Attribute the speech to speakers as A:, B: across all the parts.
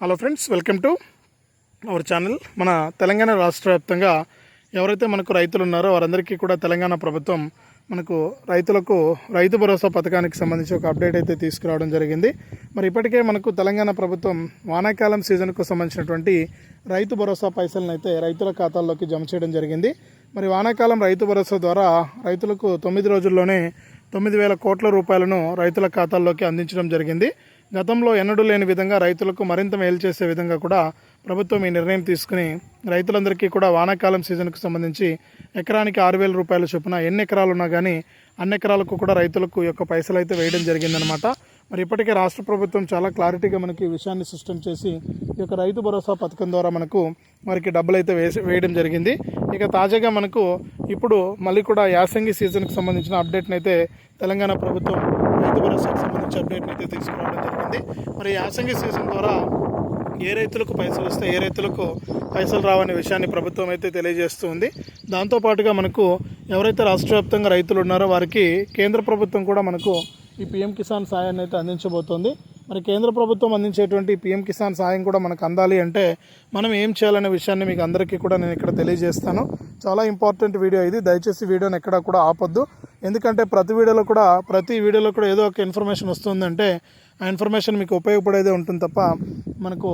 A: Hello friends welcome to our channel మన తెలంగాణ రాష్ట్ర వ్యాప్తంగా ఎవరైతే మనకు రైతులు ఉన్నారో వారందరికీ కూడా తెలంగాణ ప్రభుత్వం మనకు రైతులకు రైతు భరోసా పథకానికి సంబంధించి ఒక అప్డేట్ అయితే తీసుకురావడం జరిగింది. మరి ఇప్పటికే మనకు తెలంగాణ ప్రభుత్వం వానాకాలం సీజన్కు సంబంధించినటువంటి రైతు భరోసా పైసలను అయితే రైతుల ఖాతాల్లోకి జమ చేయడం జరిగింది. మరి వానాకాలం రైతు భరోసా ద్వారా రైతులకు తొమ్మిది రోజుల్లోనే తొమ్మిది వేల కోట్ల రూపాయలను రైతుల ఖాతాల్లోకి అందించడం జరిగింది. గతంలో ఎన్నడూ లేని విధంగా రైతులకు మరింత మేలు చేసే విధంగా కూడా ప్రభుత్వం ఈ నిర్ణయం తీసుకుని రైతులందరికీ కూడా వానాకాలం సీజన్కు సంబంధించి ఎకరానికి ఆరు వేల రూపాయల చొప్పున ఎన్ని ఎకరాలు ఉన్నా కానీ అన్ని ఎకరాలకు కూడా రైతులకు యొక్క పైసలు అయితే వేయడం జరిగిందనమాట మరి ఇప్పటికే రాష్ట్ర ప్రభుత్వం చాలా క్లారిటీగా మనకి విషయాన్ని సిస్టమ్ చేసి ఈ యొక్క రైతు భరోసా పథకం ద్వారా మనకు మరికి డబ్బులు అయితే వేసి వేయడం జరిగింది. ఇక తాజాగా మనకు ఇప్పుడు మళ్ళీ కూడా యాసంగి సీజన్కి సంబంధించిన అప్డేట్ని అయితే తెలంగాణ ప్రభుత్వం రైతు భరోసాకు సంబంధించిన అప్డేట్ని అయితే తీసుకురావడం జరిగింది. మరి యాసంగి సీజన్ ద్వారా ఏ రైతులకు పైసలు వస్తాయి ఏ రైతులకు పైసలు రావనే విషయాన్ని ప్రభుత్వం అయితే తెలియజేస్తూ ఉంది. దాంతోపాటుగా మనకు ఎవరైతే రాష్ట్ర వ్యాప్తంగా రైతులు ఉన్నారో వారికి కేంద్ర ప్రభుత్వం కూడా మనకు ఈ పిఎం కిసాన్ సాయాన్ని అయితే అందించబోతోంది. మరి కేంద్ర ప్రభుత్వం అందించేటువంటి పిఎం కిసాన్ సాయం కూడా మనకు అందాలి అంటే మనం ఏం చేయాలనే విషయాన్ని మీకు అందరికీ కూడా నేను ఇక్కడ తెలియజేస్తాను. చాలా ఇంపార్టెంట్ వీడియో ఇది. దయచేసి వీడియోని ఎక్కడ కూడా ఆపొద్దు. ఎందుకంటే ప్రతి వీడియోలో కూడా ప్రతి వీడియోలో కూడా ఏదో ఒక ఇన్ఫర్మేషన్ వస్తుందంటే ఆ ఇన్ఫర్మేషన్ మీకు ఉపయోగపడేదే ఉంటుంది తప్ప మనకు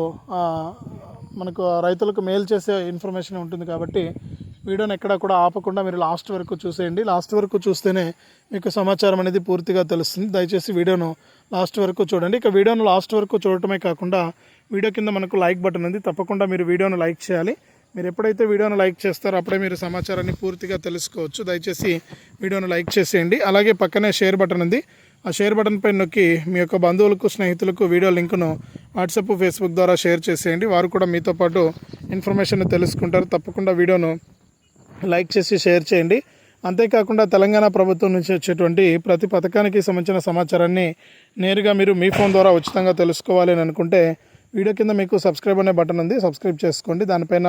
A: మనకు రైతులకు మేలు చేసే ఇన్ఫర్మేషన్ ఉంటుంది కాబట్టి వీడియోని ఎక్కడ కూడా ఆపకుండా మీరు లాస్ట్ వరకు చూసేయండి. లాస్ట్ వరకు చూస్తేనే మీకు సమాచారం అనేది పూర్తిగా తెలుస్తుంది. దయచేసి వీడియోను లాస్ట్ వరకు చూడండి. ఇక వీడియోను లాస్ట్ వరకు చూడటమే కాకుండా వీడియో కింద మనకు లైక్ బటన్ ఉంది. తప్పకుండా మీరు వీడియోను లైక్ చేయాలి. మీరు ఎప్పుడైతే వీడియోను లైక్ చేస్తారో అప్పుడే మీరు సమాచారాన్ని పూర్తిగా తెలుసుకోవచ్చు. దయచేసి వీడియోను లైక్ చేసేయండి. అలాగే పక్కనే షేర్ బటన్ ఉంది. ఆ షేర్ బటన్ పైన నొక్కి మీ యొక్క బంధువులకు స్నేహితులకు వీడియో లింకును వాట్సాప్ ఫేస్బుక్ ద్వారా షేర్ చేసేయండి. వారు కూడా మీతో పాటు ఇన్ఫర్మేషన్ తెలుసుకుంటారు. తప్పకుండా వీడియోను లైక్ చేసి షేర్ చేయండి. అంతేకాకుండా తెలంగాణ ప్రభుత్వం నుంచి వచ్చేటువంటి ప్రతి పథకానికి సంబంధించిన సమాచారాన్ని నేరుగా మీరు మీ ఫోన్ ద్వారా ఉచితంగా తెలుసుకోవాలి అని అనుకుంటే వీడియో కింద మీకు సబ్స్క్రైబ్ అనే బటన్ ఉంది. సబ్స్క్రైబ్ చేసుకోండి. దానిపైన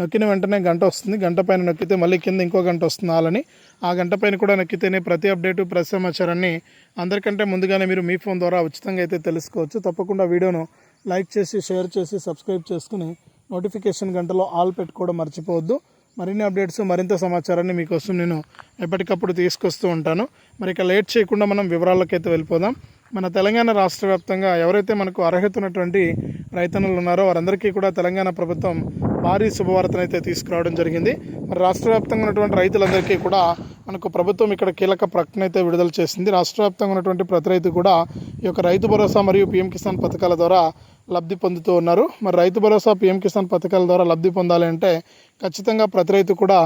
A: నొక్కిన వెంటనే గంట వస్తుంది. గంట పైన నొక్కితే మళ్ళీ కింద ఇంకో గంట వస్తుందాలని ఆ గంట పైన కూడా నొక్కితేనే ప్రతి అప్డేటు ప్రతి సమాచారాన్ని అందరికంటే ముందుగానే మీరు మీ ఫోన్ ద్వారా ఉచితంగా అయితే తెలుసుకోవచ్చు. తప్పకుండా వీడియోను లైక్ చేసి షేర్ చేసి సబ్స్క్రైబ్ చేసుకుని నోటిఫికేషన్ గంటలో ఆల్ పెట్టుకోవడం మర్చిపోవద్దు. మరిన్ని అప్డేట్స్ మరింత సమాచారాన్ని మీకోసం నేను ఎప్పటికప్పుడు తీసుకొస్తూ ఉంటాను. మరి ఇక లేట్ చేయకుండా మనం వివరాలకైతే వెళ్ళిపోదాం. మన తెలంగాణ రాష్ట్ర వ్యాప్తంగా ఎవరైతే మనకు అర్హత ఉన్నటువంటి రైతన్నులు ఉన్నారో వారందరికీ కూడా తెలంగాణ ప్రభుత్వం భారీ శుభవార్తను అయితే తీసుకురావడం జరిగింది. మరి రాష్ట్ర వ్యాప్తంగా ఉన్నటువంటి రైతులందరికీ కూడా మనకు ప్రభుత్వం ఇక్కడ కీలక ప్రకటన అయితే విడుదల చేసింది. రాష్ట్ర వ్యాప్తంగా ఉన్నటువంటి ప్రతి రైతు కూడా ఈ యొక్క రైతు భరోసా మరియు పీఎం కిసాన్ పథకాల ద్వారా లబ్ధి పొందుతూ ఉన్నారు. మరి రైతు భరోసా పీఎం కిసాన్ పథకాల ద్వారా లబ్ధి పొందాలి అంటే ఖచ్చితంగా ప్రతి రైతు కూడా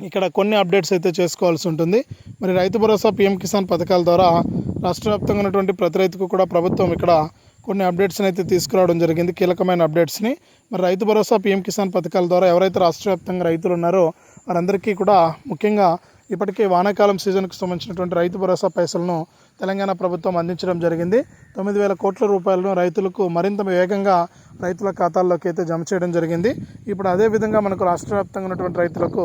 A: ఇక్కడ కొన్ని అప్డేట్స్ అయితే చేసుకోవాల్సి ఉంటుంది. మరి రైతు భరోసా పీఎం కిసాన్ పథకాల ద్వారా రాష్ట్ర వ్యాప్తంగా ఉన్నటువంటి ప్రతి రైతుకు కూడా ప్రభుత్వం ఇక్కడ కొన్ని అప్డేట్స్ని అయితే తీసుకురావడం జరిగింది. కీలకమైన అప్డేట్స్ని మరి రైతు భరోసా పీఎం కిసాన్ పథకాల ద్వారా ఎవరైతే రాష్ట్ర వ్యాప్తంగా రైతులు ఉన్నారో వారందరికీ కూడా ముఖ్యంగా ఇప్పటికే వానాకాలం సీజన్కు సంబంధించినటువంటి రైతు భరోసా పైసలను తెలంగాణ ప్రభుత్వం అందించడం జరిగింది. తొమ్మిది వేల కోట్ల రూపాయలను రైతులకు మరింత వేగంగా రైతుల ఖాతాల్లోకి అయితే జమ చేయడం జరిగింది. ఇప్పుడు అదేవిధంగా మనకు రాష్ట్ర వ్యాప్తంగా ఉన్నటువంటి రైతులకు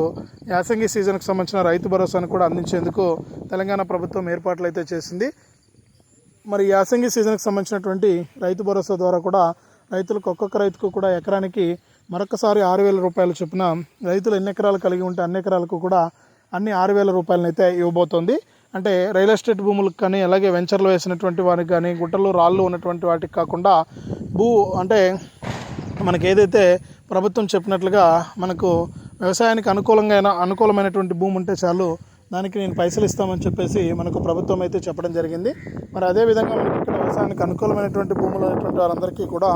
A: యాసంగి సీజన్కు సంబంధించిన రైతు భరోసాను కూడా అందించేందుకు తెలంగాణ ప్రభుత్వం ఏర్పాట్లు అయితే చేసింది. మరి యాసంగి సీజన్కి సంబంధించినటువంటి రైతు భరోసా ద్వారా కూడా రైతులకు ఒక్కొక్క రైతుకు కూడా ఎకరానికి మరొకసారి ఆరు వేల రూపాయల చొప్పున రైతులు ఎన్ని ఎకరాలు కలిగి ఉంటే అన్ని ఎకరాలకు కూడా అన్ని ఆరు వేల రూపాయలనైతే ఇవ్వబోతోంది. అంటే రియల్ ఎస్టేట్ భూములకు కానీ అలాగే వెంచర్లు వేసినటువంటి వారికి కానీ గుట్టలు రాళ్ళు ఉన్నటువంటి వాటికి కాకుండా భూ అంటే మనకి ఏదైతే ప్రభుత్వం చెప్పినట్లుగా మనకు వ్యవసాయానికి అనుకూలంగా అనుకూలమైనటువంటి భూమి ఉంటే చాలు దానికి నేను పైసలు ఇస్తామని చెప్పేసి మనకు ప్రభుత్వం అయితే చెప్పడం జరిగింది. మరి అదేవిధంగా మనకి వ్యవసాయానికి అనుకూలమైనటువంటి భూములు ఉన్నటువంటి వారందరికీ కూడా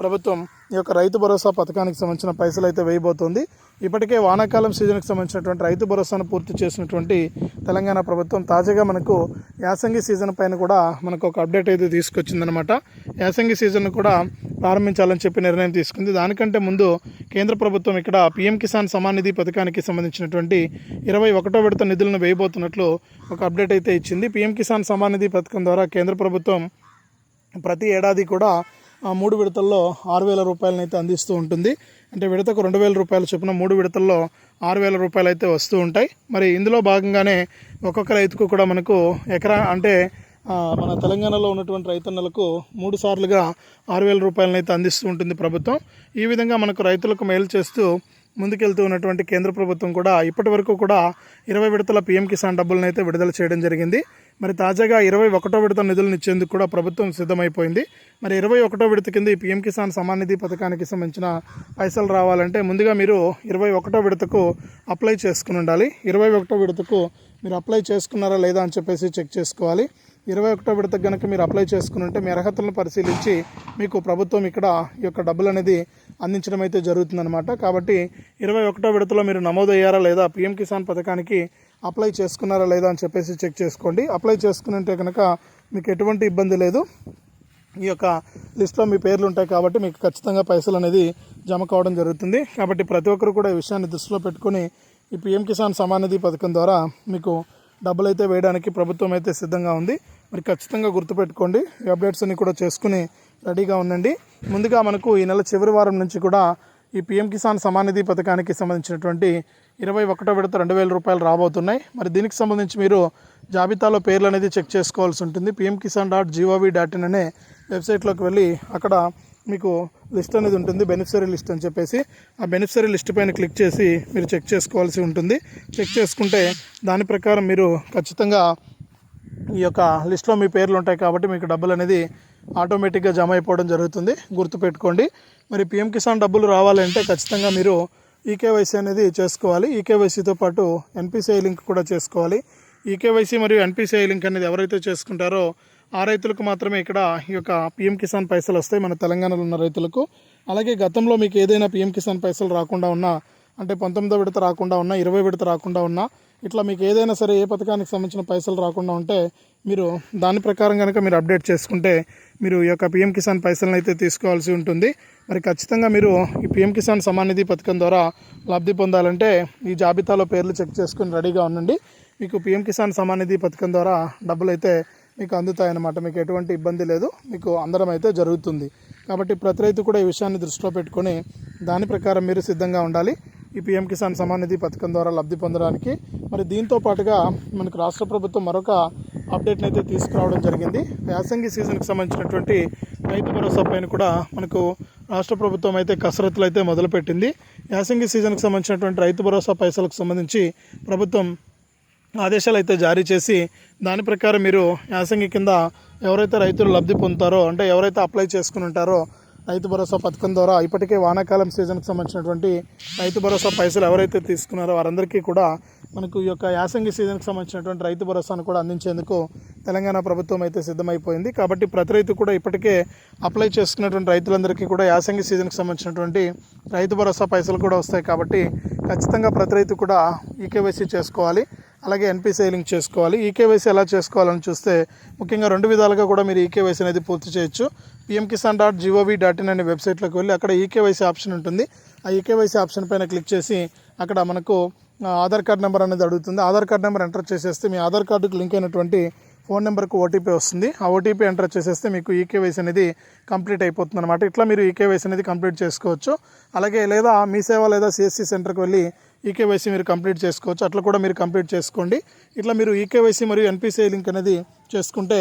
A: ప్రభుత్వం ఈ యొక్క రైతు భరోసా పథకానికి సంబంధించిన పైసలు అయితే వేయబోతోంది. ఇప్పటికే వానాకాలం సీజన్కి సంబంధించినటువంటి రైతు భరోసాను పూర్తి చేసినటువంటి తెలంగాణ ప్రభుత్వం తాజాగా మనకు యాసంగి సీజన్ పైన కూడా మనకు ఒక అప్డేట్ అయితే తీసుకొచ్చిందనమాట యాసంగి సీజన్ కూడా ప్రారంభించాలని చెప్పి నిర్ణయం తీసుకుంది. దానికంటే ముందు కేంద్ర ప్రభుత్వం ఇక్కడ పీఎం కిసాన్ సమాన్ నిధి పథకానికి సంబంధించినటువంటి ఇరవై ఒకటో విడత నిధులను వేయబోతున్నట్లు ఒక అప్డేట్ అయితే ఇచ్చింది. పీఎం కిసాన్ సమాన్ నిధి పథకం ద్వారా కేంద్ర ప్రభుత్వం ప్రతి ఏడాది కూడా మూడు విడతల్లో ఆరు వేల రూపాయలను అయితే అందిస్తూ ఉంటుంది. అంటే విడతకు రెండు వేల రూపాయలు చొప్పున మూడు విడతల్లో ఆరు వేల రూపాయలు అయితే వస్తూ ఉంటాయి. మరి ఇందులో భాగంగానే ఒక్కొక్క రైతుకు కూడా మనకు ఎకరా అంటే మన తెలంగాణలో ఉన్నటువంటి రైతన్నలకు మూడు సార్లుగా ఆరు వేల రూపాయలను అయితే అందిస్తూ ఉంటుంది ప్రభుత్వం. ఈ విధంగా మనకు రైతులకు మేలు చేస్తూ ముందుకెళ్తూ ఉన్నటువంటి కేంద్ర ప్రభుత్వం కూడా ఇప్పటి వరకు కూడా ఇరవై విడతల పీఎం కిసాన్ డబ్బులను అయితే విడుదల చేయడం జరిగింది. మరి తాజాగా ఇరవై ఒకటో విడత నిధులను ఇచ్చేందుకు కూడా ప్రభుత్వం సిద్ధమైపోయింది. మరి ఇరవై ఒకటో విడత కింద ఈ పీఎం కిసాన్ సమాన్ నిధి పథకానికి సంబంధించిన పైసలు రావాలంటే ముందుగా మీరు ఇరవై ఒకటో విడతకు అప్లై చేసుకుని ఉండాలి. ఇరవై ఒకటో విడతకు మీరు అప్లై చేసుకున్నారా లేదా అని చెప్పేసి చెక్ చేసుకోవాలి. ఇరవై ఒకటో విడత కనుక మీరు అప్లై చేసుకుని ఉంటే మీ అర్హతలను పరిశీలించి మీకు ప్రభుత్వం ఇక్కడ ఈ యొక్క డబ్బులు అనేది అందించడం అయితే జరుగుతుందన్నమాట. కాబట్టి ఇరవై ఒకటో విడతలో మీరు నమోదయ్యారా లేదా పీఎం కిసాన్ పథకానికి అప్లై చేసుకున్నారా లేదా అని చెప్పేసి చెక్ చేసుకోండి. అప్లై చేసుకుని కనుక మీకు ఎటువంటి ఇబ్బంది లేదు. ఈ యొక్క లిస్ట్లో మీ పేర్లు ఉంటాయి కాబట్టి మీకు ఖచ్చితంగా పైసలు అనేది జమ కావడం జరుగుతుంది. కాబట్టి ప్రతి ఒక్కరు కూడా ఈ విషయాన్ని దృష్టిలో పెట్టుకొని ఈ పిఎం కిసాన్ సమాన్ నిధి పథకం ద్వారా మీకు డబ్బులు అయితే వేయడానికి ప్రభుత్వం అయితే సిద్ధంగా ఉంది. మరి ఖచ్చితంగా గుర్తుపెట్టుకోండి. ఈ అప్డేట్స్ అన్ని కూడా చేసుకుని రెడీగా ఉండండి. ముందుగా మనకు ఈ నెల చివరి వారం నుంచి కూడా ఈ పిఎం కిసాన్ సమాన్ నిధి పథకానికి సంబంధించినటువంటి ఇరవై ఒకటో విడత రెండు వేల రూపాయలు రాబోతున్నాయి. మరి దీనికి సంబంధించి మీరు జాబితాలో పేర్లు అనేది చెక్ చేసుకోవాల్సి ఉంటుంది. PM Kisan dot G O V dot in అనే వెబ్సైట్లోకి వెళ్ళి అక్కడ మీకు లిస్ట్ అనేది ఉంటుంది బెనిఫిషరీ లిస్ట్ అని చెప్పేసి. ఆ బెనిఫిషరీ లిస్ట్ పైన క్లిక్ చేసి మీరు చెక్ చేసుకోవాల్సి ఉంటుంది. చెక్ చేసుకుంటే దాని ప్రకారం మీరు ఖచ్చితంగా ఈ యొక్క లిస్ట్లో మీ పేర్లు ఉంటాయి కాబట్టి మీకు డబ్బులు అనేది ఆటోమేటిక్గా జమ అయిపోవడం జరుగుతుంది. గుర్తుపెట్టుకోండి. మరి పిఎం కిసాన్ డబ్బులు రావాలంటే ఖచ్చితంగా మీరు ఈకేవైసీ అనేది చేసుకోవాలి. ఈకేవైసీతో పాటు ఎన్పిసిఐ లింక్ కూడా చేసుకోవాలి. ఈకేవైసీ మరియు ఎన్పిసిఐ లింక్ అనేది ఎవరైతే చేసుకుంటారో ఆ రైతులకు మాత్రమే ఇక్కడ ఈ యొక్క పిఎం కిసాన్ పైసలు వస్తాయి మన తెలంగాణలో ఉన్న రైతులకు. అలాగే గతంలో మీకు ఏదైనా పిఎం కిసాన్ పైసలు రాకుండా ఉన్నా అంటే పంతొమ్మిదో విడత రాకుండా ఉన్నా ఇరవై విడత రాకుండా ఉన్నా ఇట్లా మీకు ఏదైనా సరే ఏ పథకానికి సంబంధించిన పైసలు రాకుండా ఉంటే మీరు దాని ప్రకారం కనుక మీరు అప్డేట్ చేసుకుంటే మీరు ఈ యొక్క పిఎం కిసాన్ పైసలను అయితే తీసుకోవాల్సి ఉంటుంది. మరి ఖచ్చితంగా మీరు ఈ పిఎం కిసాన్ సమాన్ నిధి పథకం ద్వారా లబ్ధి పొందాలంటే ఈ జాబితాలో పేర్లు చెక్ చేసుకుని రెడీగా ఉండండి. మీకు పిఎం కిసాన్ సమాన్ నిధి పథకం ద్వారా డబ్బులు అయితే మీకు అందుతాయన్నమాట. మీకు ఎటువంటి ఇబ్బంది లేదు. మీకు అందడం అయితే జరుగుతుంది. కాబట్టి ప్రతి రైతు కూడా ఈ విషయాన్ని దృష్టిలో పెట్టుకొని దాని ప్రకారం మీరు సిద్ధంగా ఉండాలి. ఈ పిఎం కిసాన్ సమాన్ నిధి పథకం ద్వారా లబ్ధి పొందడానికి. మరి దీంతో పాటుగా మనకు రాష్ట్ర ప్రభుత్వం మరొక అప్డేట్ని అయితే తీసుకురావడం జరిగింది. యాసంగి సీజన్కి సంబంధించినటువంటి రైతు భరోసా పైన కూడా మనకు రాష్ట్ర ప్రభుత్వం అయితే కసరత్తులు అయితే మొదలుపెట్టింది. యాసంగి సీజన్కి సంబంధించినటువంటి రైతు భరోసా పైసలకు సంబంధించి ప్రభుత్వం ఆదేశాలు అయితే జారీ చేసి దాని ప్రకారం మీరు యాసంగి కింద ఎవరైతే రైతులు లబ్ధి పొందుతారో అంటే ఎవరైతే అప్లై చేసుకుని ఉంటారో రైతు భరోసా పథకం ద్వారా ఇప్పటికే వానాకాలం సీజన్కి సంబంధించినటువంటి రైతు భరోసా పైసలు ఎవరైతే తీసుకున్నారో వారందరికీ కూడా మనకు ఈ యొక్క యాసంగి సీజన్కి సంబంధించినటువంటి రైతు భరోసాను కూడా అందించేందుకు తెలంగాణ ప్రభుత్వం అయితే సిద్ధమైపోయింది. కాబట్టి ప్రతి రైతు కూడా ఇప్పటికే అప్లై చేసుకున్నటువంటి రైతులందరికీ కూడా యాసంగి సీజన్కి సంబంధించినటువంటి రైతు భరోసా పైసలు కూడా వస్తాయి. కాబట్టి ఖచ్చితంగా ప్రతి రైతు కూడా ఈకేవైసీ చేసుకోవాలి. అలాగే ఎన్పిసిఐ లింక్ చేసుకోవాలి. ఈకేవైసీ ఎలా చేసుకోవాలని చూస్తే ముఖ్యంగా రెండు విధాలుగా కూడా మీరు ఈకేవైసీ అనేది పూర్తి చేయొచ్చు. PM Kisan dot G O V dot in అనే వెబ్సైట్లోకి వెళ్ళి అక్కడ ఈకేవైసీ ఆప్షన్ ఉంటుంది. ఆ ఈకేవైసీ ఆప్షన్ పైన క్లిక్ చేసి అక్కడ మనకు ఆధార్ కార్డ్ నెంబర్ అనేది అడుగుతుంది. ఆధార్ కార్డ్ నెంబర్ ఎంటర్ చేసేస్తే మీ ఆధార్ కార్డుకు లింక్ అయినటువంటి ఫోన్ నెంబర్కు ఓటీపీ వస్తుంది. ఆ ఓటీపీ ఎంటర్ చేసేస్తే మీకు ఈకేవైసీ అనేది కంప్లీట్ అయిపోతుంది అనమాట ఇట్లా మీరు ఈకేవైసీ అనేది కంప్లీట్ చేసుకోవచ్చు. అలాగే లేదా మీ సేవ లేదా సిఎస్సి సెంటర్కి వెళ్ళి ఈకేవైసీ మీరు కంప్లీట్ చేసుకోవచ్చు. అట్లా కూడా మీరు కంప్లీట్ చేసుకోండి. ఇట్లా మీరు ఈకేవైసీ మరియు ఎన్పిసిఐ లింక్ అనేది చేసుకుంటే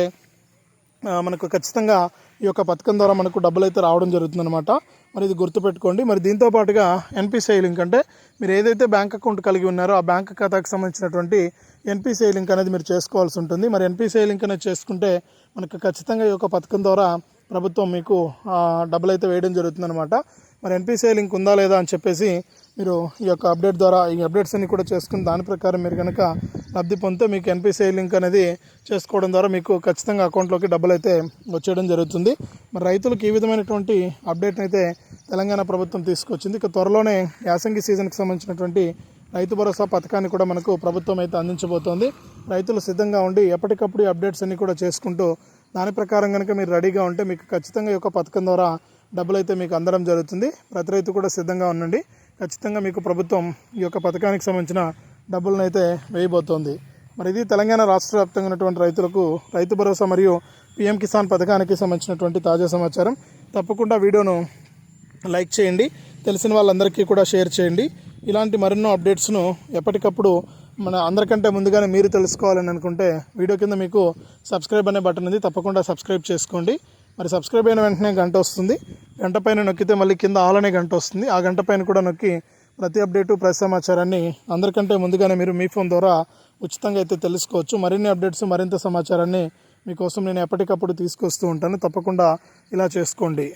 A: మనకు ఖచ్చితంగా ఈ యొక్క పథకం ద్వారా మనకు డబ్బులు అయితే రావడం జరుగుతుందన్నమాట. మరి ఇది గుర్తుపెట్టుకోండి. మరి దీంతో పాటుగా ఎన్పిసిఐ లింక్ అంటే మీరు ఏదైతే బ్యాంక్ అకౌంట్ కలిగి ఉన్నారో ఆ బ్యాంక్ ఖాతాకు సంబంధించినటువంటి ఎన్పిసిఐ లింక్ అనేది మీరు చేసుకోవాల్సి ఉంటుంది. మరి ఎన్పిసిఐ లింక్ అనేది చేసుకుంటే మనకు ఖచ్చితంగా ఈ యొక్క పథకం ద్వారా ప్రభుత్వం మీకు డబ్బులు అయితే వేయడం జరుగుతుందన్నమాట. మరి ఎన్పిసిఐ లింక్ ఉందా లేదా అని చెప్పేసి మీరు ఈ యొక్క అప్డేట్ ద్వారా ఈ అప్డేట్స్ అన్ని కూడా చేసుకుని దాని ప్రకారం మీరు కనుక లబ్ధి పొందితే మీకు ఎన్పిసిఐ లింక్ అనేది చేసుకోవడం ద్వారా మీకు ఖచ్చితంగా అకౌంట్లోకి డబ్బులు అయితే వచ్చేయడం జరుగుతుంది. మరి రైతులకు ఈ విధమైనటువంటి అప్డేట్ని అయితే తెలంగాణ ప్రభుత్వం తీసుకొచ్చింది. ఇక త్వరలోనే యాసంగి సీజన్కి సంబంధించినటువంటి రైతు భరోసా పథకాన్ని కూడా మనకు ప్రభుత్వం అయితే అందించబోతోంది. రైతులు సిద్ధంగా ఉండి ఎప్పటికప్పుడు అప్డేట్స్ అన్ని కూడా చేసుకుంటూ దాని ప్రకారం కనుక మీరు రెడీగా ఉంటే మీకు ఖచ్చితంగా ఈ యొక్క పథకం ద్వారా డబ్బులు అయితే మీకు అందడం జరుగుతుంది. ప్రతి రైతు కూడా సిద్ధంగా ఉండండి. ఖచ్చితంగా మీకు ప్రభుత్వం ఈ యొక్క పథకానికి సంబంధించిన డబ్బులను అయితే వేయబోతోంది. మరి ఇది తెలంగాణ రాష్ట్ర వ్యాప్తంగా ఉన్నటువంటి రైతులకు రైతు భరోసా మరియు పిఎం కిసాన్ పథకానికి సంబంధించినటువంటి తాజా సమాచారం. తప్పకుండా వీడియోను లైక్ చేయండి. తెలిసిన వాళ్ళందరికీ కూడా షేర్ చేయండి. ఇలాంటి మరెన్నో అప్డేట్స్ను ఎప్పటికప్పుడు మన అందరికంటే ముందుగానే మీరు తెలుసుకోవాలని అనుకుంటే వీడియో కింద మీకు సబ్స్క్రైబ్ అనే బటన్ ఉంది. తప్పకుండా సబ్స్క్రైబ్ చేసుకోండి. మరి సబ్స్క్రైబ్ అయిన వెంటనే గంట వస్తుంది. గంట పైన నొక్కితే మళ్ళీ కింద ఆల్ అనే గంట వస్తుంది. ఆ గంట పైన కూడా నొక్కి ప్రతి అప్డేటు ప్రతి సమాచారాన్ని అందరికంటే ముందుగానే మీరు మీ ఫోన్ ద్వారా ఉచితంగా అయితే తెలుసుకోవచ్చు. మరిన్ని అప్డేట్స్ మరింత సమాచారాన్ని మీకోసం నేను ఎప్పటికప్పుడు తీసుకొస్తూ ఉంటాను. తప్పకుండా ఇలా చేసుకోండి.